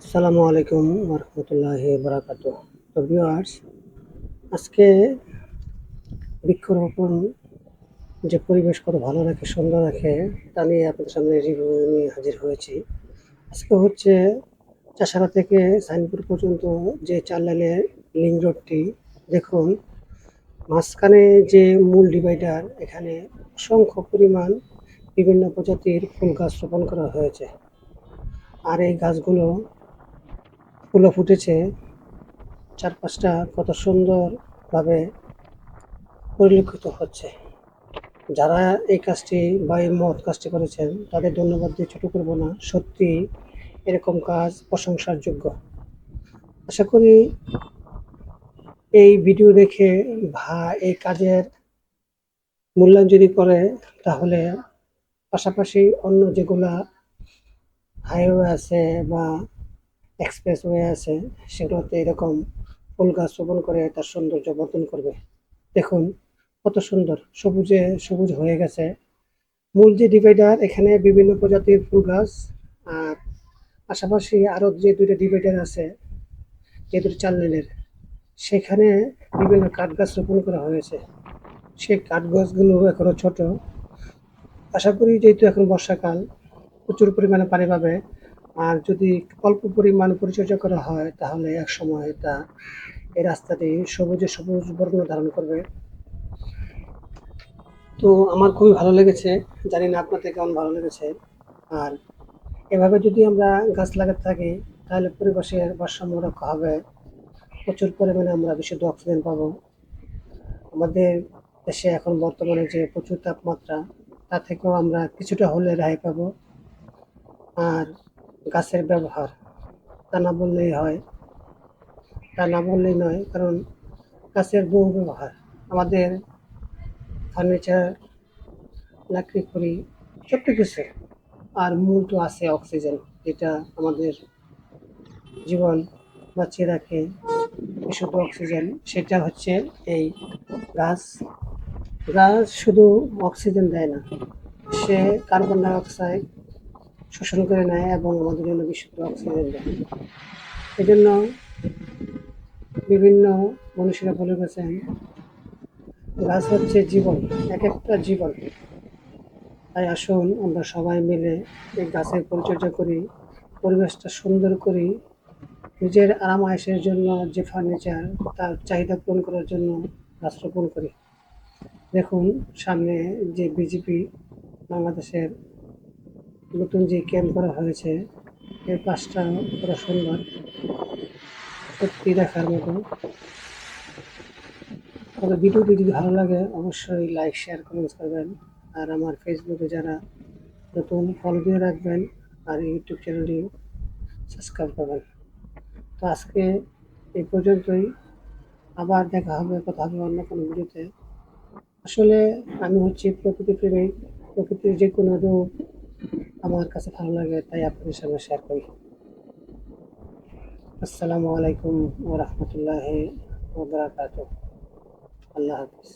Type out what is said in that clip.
আসসালামু আলাইকুম রহমতুল্লাহ বারাকাত আজকে বৃক্ষরোপণ যে পরিবেশ কত ভালো রাখে, সুন্দর রাখে, তা নিয়ে আপনাদের সামনে রিভিউ নিয়ে হাজির হয়েছি। আজকে হচ্ছে চাষারা থেকে সাইনপুর পর্যন্ত যে চার লাইনের লিং রোডটি, দেখুন, মাঝখানে যে মূল ডিভাইডার এখানে অসংখ্য পরিমাণ বিভিন্ন প্রজাতির ফুল গাছ রোপণ করা হয়েছে। আর এই গাছগুলো ফুলও ফুটেছে, চারপাশটা কত সুন্দরভাবে পরিলক্ষিত হচ্ছে। যারা এই কাজটি বা এই মত কাজটি করেছেন, তাদের ধন্যবাদ দিয়ে ছোটো করব না। সত্যি এরকম কাজ প্রশংসার যোগ্য আশা করি এই ভিডিও দেখে ভা, এই কাজের মূল্যায়ন যদি করে, তাহলে পাশাপাশি অন্য যেগুলা হাইওয়ে আছে বা এক্সপ্রেসওয়ে আছে, সেগুলোতে এরকম ফুল গাছ রোপণ করে তার সৌন্দর্য বর্ধন করবে। দেখুন, কত সুন্দর, সবুজে, সবুজ হয়ে গেছে। মূল যে ডিভাইডার এখানে বিভিন্ন প্রজাতির ফুল গাছ, আর পাশাপাশি আরও যে দুইটা ডিভাইডার আছে, যে দুটো চার লেনের সেখানে বিভিন্ন কাঠ গাছ রোপণ করা হয়েছে। সেই কাঠ গাছগুলো এখনও ছোট। আশা করি যেহেতু এখন বর্ষাকাল, প্রচুর পরিমাণে পানি পাবে। আর যদি অল্প পরিমাণ পরিচর্যা করা হয়, তাহলে এক সময় তা এই রাস্তাটি সবুজে সবুজ বর্ণ ধারণ করবে। তো আমার খুবই ভালো লেগেছে। জানি না আপনাদের কেমন ভালো লেগেছে। আর এভাবে যদি আমরা গাছ লাগাতে থাকি, তাহলে পরিবেশের ভারসাম্য রক্ষা হবে। প্রচুর পরিমাণে আমরা বিশুদ্ধ অক্সিজেন পাবো। আমাদের দেশে এখন বর্তমানে যে প্রচুর তাপমাত্রা, তা থেকেও আমরা কিছুটা হলে রেহাই পাবো। আর গাছের ব্যবহার। তা না বললেই হয়। তা না বললেই নয়, কারণ গাছের বহু ব্যবহার। আমাদের ফার্নিচার, লাকড়ি খড়ি, ছোট্ট কিছু। আর মূল তো আছে অক্সিজেন, যেটা আমাদের জীবন বাঁচিয়ে রাখে। বিশুদ্ধ অক্সিজেন, সেটা হচ্ছে এই গাছ। গাছ শুধু অক্সিজেন দেয় না, সে কার্বন ডাইঅক্সাইড শোষণ করে নেয় এবং আমাদের জন্য বিশুদ্ধ অক্সিজেন দেয়। এই জন্য বিভিন্ন মনীষীরা বলে গেছেন, গাছ হচ্ছে জীবন, এক একটা জীবন। তাই আসুন আমরা সবাই মিলে এই গাছের পরিচর্যা করি, পরিবেশটা সুন্দর করি। নিজের আরাম আয়েসের জন্য যে ফার্নিচার তার চাহিদা পূরণ করার জন্য গাছ রোপণ করি। দেখুন, সামনে যে বিজেপি বাংলাদেশের নতুন যে ক্যাম্প করা হয়েছে এর পাশটা কত সুন্দর সত্যি দেখার মতো। তবে ভিডিওটি যদি ভালো লাগে, অবশ্যই লাইক, শেয়ার কমেন্টস করবেন। আর আমার ফেসবুকে যারা নতুন ফলো দিয়ে রাখবেন, আর ইউটিউব চ্যানেলটি সাবস্ক্রাইব করবেন। তো আজকে এই পর্যন্তই। আবার দেখা হবে, কথা হবে অন্য কোনো ভিডিওতে। আসলে আমি হচ্ছি প্রকৃতি প্রেমিক, প্রকৃতির যে কোনো রূপ আমার কাছে ভালো লাগে, তাই আপনাদের সঙ্গে শেয়ার করি। আসসালামু আলাইকুম ও রহমতুল্লাহ আল্লাহ হাফিজ।